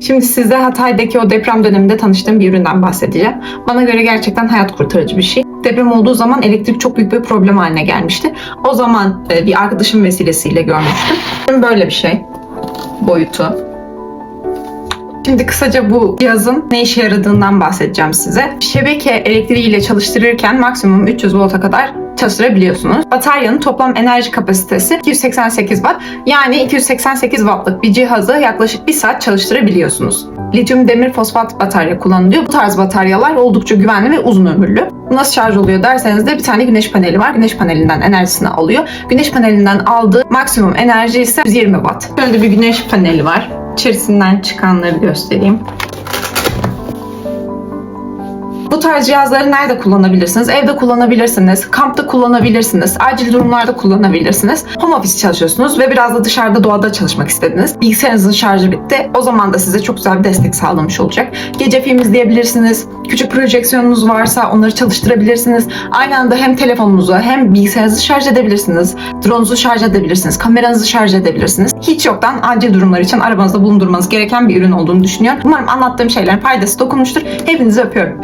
Şimdi size Hatay'daki o deprem döneminde tanıştığım bir üründen bahsedeceğim. Bana göre gerçekten hayat kurtarıcı bir şey. Deprem olduğu zaman elektrik çok büyük bir problem haline gelmişti. O zaman e, bir arkadaşım vesilesiyle görmüştüm. Böyle bir şey. Boyutu. Şimdi kısaca bu cihazın ne işe yaradığından bahsedeceğim size. Şebeke elektriğiyle çalıştırırken maksimum 300 volta kadar çalıştırabiliyorsunuz. Bataryanın toplam enerji kapasitesi 288 watt. Yani 288 wattlık bir cihazı yaklaşık 1 saat çalıştırabiliyorsunuz. Lityum demir fosfat batarya kullanılıyor. Bu tarz bataryalar oldukça güvenli ve uzun ömürlü. Nasıl şarj oluyor derseniz de bir tane güneş paneli var. Güneş panelinden enerjisini alıyor. Güneş panelinden aldığı maksimum enerji ise 120 watt. Şöyle bir güneş paneli var. İçerisinden çıkanları göstereyim. Bu tarz cihazları nerede kullanabilirsiniz? Evde kullanabilirsiniz, kampta kullanabilirsiniz, acil durumlarda kullanabilirsiniz. Home office çalışıyorsunuz ve biraz da dışarıda doğada çalışmak istediniz. Bilgisayarınızın şarjı bitti. O zaman da size çok güzel bir destek sağlamış olacak. Gece film izleyebilirsiniz. Küçük projeksiyonunuz varsa onları çalıştırabilirsiniz. Aynı anda hem telefonunuzu hem bilgisayarınızı şarj edebilirsiniz. Drone'unuzu şarj edebilirsiniz. Kameranızı şarj edebilirsiniz. Hiç yoktan acil durumlar için arabanızda bulundurmanız gereken bir ürün olduğunu düşünüyorum. Umarım anlattığım şeylerin faydası dokunmuştur. Hepinizi öpüyorum.